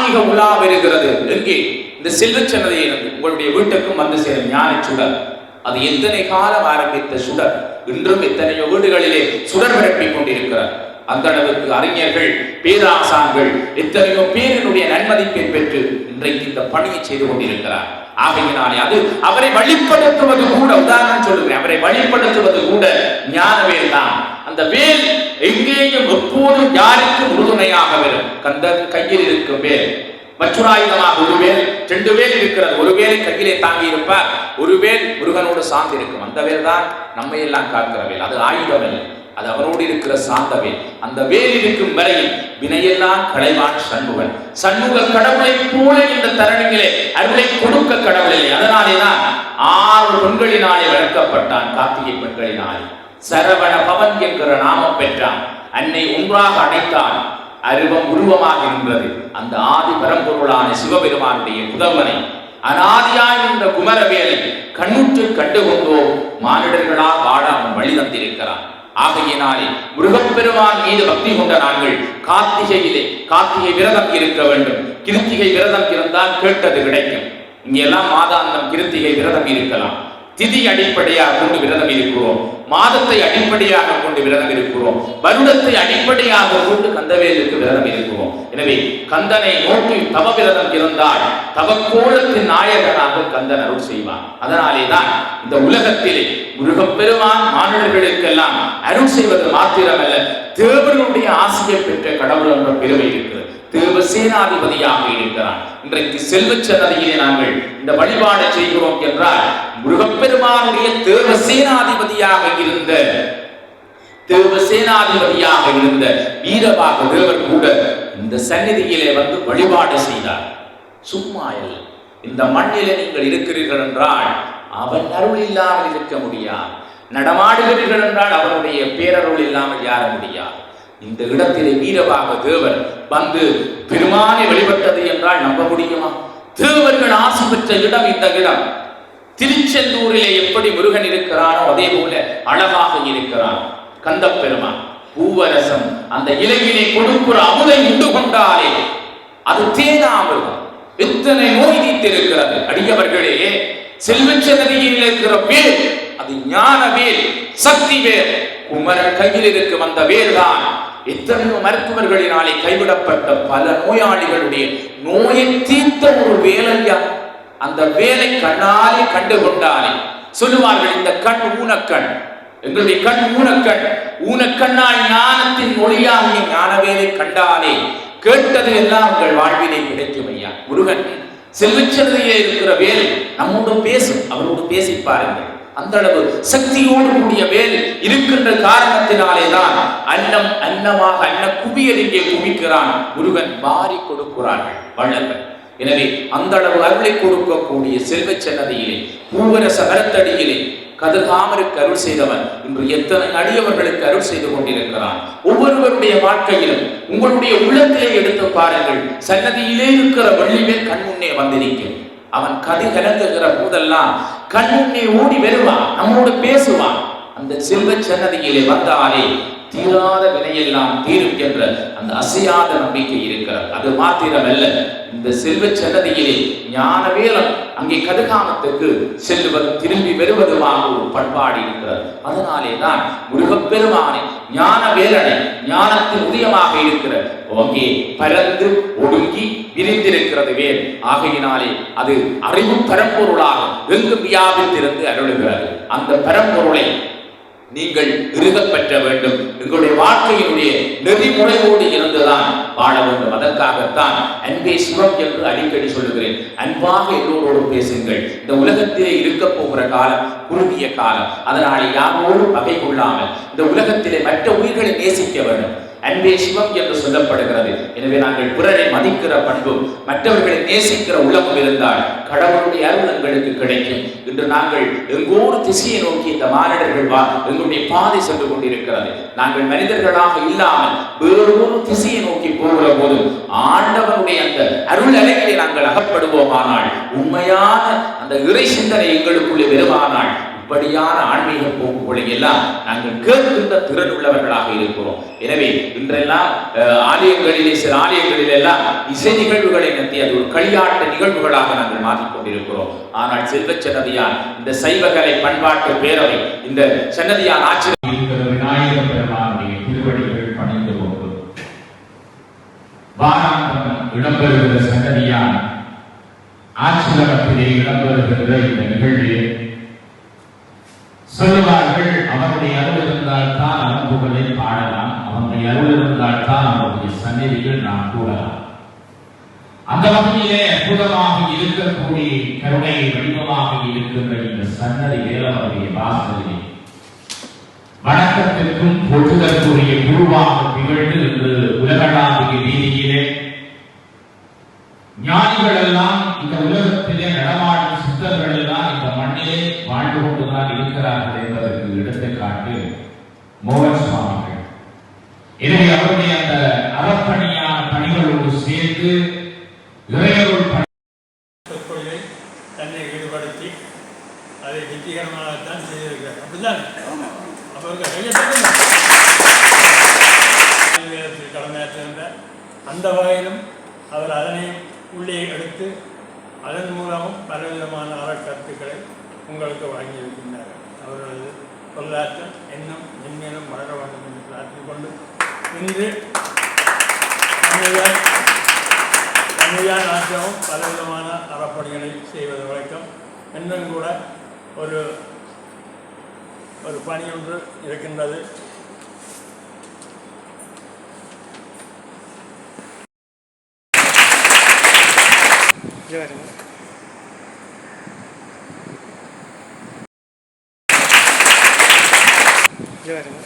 ஆன்மீக உலா வருகிறது எங்கே? இந்த செல்வச் சன்னதியிலிருந்து உங்களுடைய வீட்டுக்கும் வந்து சேரும் ஞான சுடர். அது எத்தனை காலம் ஆரம்பித்த சுடர்? இன்றும் எத்தனையோ வீடுகளிலே சுடர் பரப்பிக் கொண்டிருக்கிறார். அந்த அளவுக்கு அறிஞர்கள் பேராசான்கள் எத்தனையோ பேரினுடைய நன்மதிப்பை பெற்று இன்றைக்கு இந்த பணியை செய்து கொண்டிருக்கிறார். ஆகையினாலே அது அவரை வழிப்படுத்துவது கூட உதாரணம் சொல்லுகிறேன் அவரை வழிப்படுத்துவது கூட ஞானவேல் தான். அந்த வேல் எங்கேயும் எப்போதும் யாருக்கும் உறுதுணையாக வரும்? கந்தன் கையில் இருக்கும் வேல். மச்சுராயுதமாக ஒரு வேல் ரெண்டு வேல் இருக்கிறது. ஒரு வேலை கையிலே தாங்கி இருப்பார். ஒரு வேல் முருகனோடு சார்ந்து இருக்கும். அந்த வேல் தான் நம்மை எல்லாம் காக்கிற வேல். அது ஆயுதம் இல்லை அது அவரோடு இருக்கிற சார்ந்த வேல். அந்த வேல் இருக்கும் வரையில் வினையெல்லாம் களைவான் சண்முகன். சண்முக கடவுளை போல இந்த தருணங்களே அருளை கொடுக்க கடவுள் அதனாலே தான் ஆறு பெண்களினாலே வளர்க்கப்பட்டான் கார்த்திகை பெண்களினாலே. சரவண பவன் என்கிற நாமம் பெற்றான். அன்னை ஒன்றாக அடைத்தான் அருவம் உருவமாக இருந்தது. அந்த ஆதி பரம்பொருளான சிவபெருமானுடைய புதல்வனை. அனாதியாய் நின்ற குமரவேலை கண்ணுற்று கண்டுகொண்டோ மானிடர்களா வாழ அவன் வழி தந்திருக்கிறான். ஆகையினாலே முருகப்பெருமான் மீது பக்தி கொண்ட நாங்கள் கார்த்திகையிலே கார்த்திகை விரதம் இருக்க வேண்டும். கிருத்திகை விரதம் இருந்தால் கேட்டது கிடைக்கும். இங்கெல்லாம் மாதாந்தம் கிருத்திகை விரதம் இருக்கலாம். திதி அடிப்படையாக கொண்டு விரதம் இருக்கிறோம். மாதத்தை அடிப்படையாக கொண்டு விரதம் இருக்கிறோம் வருடத்தை அடிப்படையாக கொண்டு கந்தவேலுக்கு விரதம் இருக்கிறோம் எனவே கந்தனை நோக்கி தவ விரதம் இருந்தால் தவக்கோலத்தின் நாயகனாக கந்தன் அருள் செய்வான். அதனாலே தான் இந்த உலகத்திலே முருகப்பெருமான் மாணவர்களுக்கெல்லாம் அருள் செய்வது மாத்திரமல்ல தேவனுடைய ஆசையை பெற்ற கடவுள் என்ற பெருமை இருக்கிறது. ஒரு சேனாதிபதியாக இருக்கிறான். இன்றைக்கு செல்வச் சன்னதியிலே நாங்கள் இந்த வழிபாடு செய்கிறோம் என்றால் முருகப்பெருமானுடைய தேவ சேனாதிபதியாக இருந்த தேவ சேனாதிபதியாக இருந்த வீரபாக தேவர் கூட இந்த சந்நிதியிலே வந்து வழிபாடு செய்தார். சும்மா இல்லை. இந்த மண்ணிலே நீங்கள் இருக்கிறீர்கள் என்றால் அவன் அருள் இல்லாமல் இருக்க முடியாது. நடமாடுகிறீர்கள் என்றால் அவனுடைய பேரருள் இல்லாமல் யார முடியாது. இந்த இடத்திலே வீரபாக தேவர் வந்து பெருமானை வழிபட்டது என்றால் நம்ப முடியுமா? தேவர்கள் ஆசை பெற்ற இடம் இந்த இடம். திருச்செந்தூரிலே எப்படி முருகன் இருக்கிறானோ அதே போல அழகாக இருக்கிறான். கந்தப்பெருமான் பூவரசம் அந்த இலையிலே கொடுக்கிற அமுதை உண்டு கொண்டாலே அது தேனாமிருதம். எத்தனை நோய் நீத்திருக்கிறது. அடியவர்களே செல்வச்சனதியில் இருக்கிற வேல் அது ஞான வேல் சக்தி வேல். குமரன் கையில் இருக்கு வந்த வேர் தான் எத்தனையோ மருத்துவர்களினாலே கைவிடப்பட்ட பல நோயாளிகளுடைய நோயை தீர்த்த ஒரு வேலையா? அந்த வேலை கண்ணாலே கண்டு கொண்டாலே. சொல்லுவார்கள் இந்த கண் ஊனக்கண். எங்களுடைய கண் ஊனக்கண். ஊனக்கண்ணால் ஞானத்தின் மொழியாகிய ஞானவேலை கண்டாலே. கேட்டது எல்லாம் உங்கள் வாழ்விலே கிடைக்கும் ஐயா. முருகன் செல்வச்சனதிலே இருக்கிற வேலை நம்மோடு பேசும் அவரோடு பேசி பாருங்கள். அந்த அளவு சக்தியோடு கூடிய வேல் இருக்கின்ற காரணத்தினாலே தான் அன்னம் அன்னமாக அன்ன குவியல் இங்கே குவிக்கிறான். முருகன் பாரி கொடுக்கிறார்கள். வள்ளல்கள். எனவே அந்த அளவு அருளை கொடுக்கக்கூடிய செல்வ சன்னதியிலே பூவரச மரத்தடியிலே கதிர்காமருக்கு அருள் செய்தவன் இன்று எத்தனை அடியவர்களுக்கு அருள் செய்து கொண்டிருக்கிறான். ஒவ்வொருவருடைய வாழ்க்கையிலும் உங்களுடைய உள்ளத்திலே எடுத்து பாருங்கள். சன்னதியிலே இருக்கிற வள்ளிமே கண் முன்னே வந்திருக்கிறேன். அவன் கதை கலங்குகிற போதெல்லாம் கண்ணுண்ணே ஓடி வருவான் நம்மோடு பேசுவான். அந்த செல்வ சன்னதியிலே வந்தாலே தீராத வினையெல்லாம் தீரும் என்ற அந்த அசையாத நம்பிக்கை இருக்கிறது. அது மாத்திரமல்ல இந்த செல்வ சன்னதியிலே ஞானவேலம் அங்கே கதிர்காமத்துக்கு செல்வது திரும்பி வருவதுமாக ஒரு பண்பாடு இருக்கிறது. அதனாலே தான் முருகப்பெருமானை ஞானவேலனை ஞானத்தின் உதயமாக இருக்கிற அங்கே பரந்து ஒடுங்கி விரிந்திருக்கிறது வேல் ஆகையினாலே அது அறிவு பரம்பொருளாக எங்கு வியாபித்திருந்து அருளுகிறது. அந்த பரம்பொருளை நீங்கள் இருகப் பெற்ற வேண்டும். எங்களுடைய வாழ்க்கையினுடைய நெறிமுறையோடு இருந்துதான் வாழ வேண்டும். அதற்காகத்தான் அன்பே சுரம் என்று அடிக்கடி சொல்லுகிறேன். அன்பாக எல்லோரோடு பேசுங்கள். இந்த உலகத்திலே இருக்க போகிற காலம் குறுகிய காலம். அதனாலே யாரோடும் பகை கொள்ளாமல் இந்த உலகத்திலே மற்ற உயிர்களை நேசிக்க வேண்டும். அன்பே சிவம் என்று சொல்லப்படுகிறது. எனவே நாங்கள் பிறரை மதிக்கிற பண்பும் மற்றவர்களை நேசிக்கிற உள்ளமும் இருந்தால் கடவுளுடைய அருள் எங்களுக்கு கிடைக்கும். இன்று நாங்கள் எங்கோரு திசையை நோக்கி இந்த மானிடர்கள் வா எங்களுடைய பாதை சென்று கொண்டிருக்கிறது. நாங்கள் மனிதர்களாக இல்லாமல் வேறொரு திசையை நோக்கி போகிற போது ஆண்டவனுடைய அந்த அருள் அலைகளை நாங்கள் அகப்படுவோமானால் உண்மையான அந்த இறை சிந்தனை எங்களுக்குள்ளே வருவானால் இப்படியான ஆன்மீக போக்குகளை எல்லாம் நாங்கள் கேட்கின்ற திறன் உள்ளவர்களாக இருக்கிறோம். எனவே இன்றெல்லாம் அஹ், ஆலயங்களிலே சில ஆலயங்களில் எல்லாம் இசை நிகழ்வுகளை நடத்தி அது ஒரு களியாட்ட நிகழ்வுகளாக நாங்கள் மாற்றிக் கொண்டிருக்கிறோம் ஆனால் செல்வ சன்னதியான் இந்த சைவகலை பண்பாட்டு பேரவை இந்த சன்னதியான் ஆட்சி விநாயக பெருமானுடைய திருவடிகள் பணிந்து கொண்டு வாராந்தம் இடம்பெறுகிற சன்னதியான் ஆட்சி இடம்பெறுகின்ற இந்த நிகழ்வில் சொல்லுவார்கள் அவருடைய அருள் இருந்தால் தான் அலம்புகளை பாடலாம். அவனுடைய அருள் இருந்தால் தான் அவருடைய சந்நிதிகள் நாம் கூடலாம் அந்த வகையிலே அற்புதமாக இருக்கக்கூடிய கருணை வடிவமாக இருக்கின்ற இந்த சன்னதி வேலவருடைய வாசலிலே வணக்கத்திற்கும் போற்றுதற்குரிய குருவாக திகழ்ந்து இன்று உலகளாவிய ரீதியிலே ஞானிகள் எல்லாம் இந்த உலகத்திலே நடமாடும் சித்தர்கள் எல்லாம் இந்த மண்ணிலே வாழ்ந்து கொண்டுதான் இருக்கிறார்கள் என்பதற்கு எடுத்துக்காட்டு மோகன் சுவாமிகள் இதை அவருடைய அந்த அறப்பணியான பணிகளோடு சேர்ந்து இறையருள் சொற்பொழிவை தன்னை ஈடுபடுத்தி அதை வெற்றிகரமாகத்தான் செய்திருக்கிறார். அப்படிதான் அவருக்கு கடமையாற்றிருந்த அந்த வகையிலும் அவர் அதனை உள்ளே எடுத்து அதன் மூலமும் பலவிதமான அறக்கருத்துக்களை உங்களுக்கு வழங்கியிருக்கின்றார். அவர்களது பொருளாற்றம் இன்னும் மென்மேலும் வளர வேண்டும் என்று பிரார்த்திக் கொண்டு இன்று தமிழர் தமிழர் ஆற்றமும் பலவிதமான அறப்பணிகளை செய்வது வழக்கம் இன்னும் கூட ஒரு ஒரு பணி ஒன்று இருக்கின்றது Yeah, I don't know. 这个行吗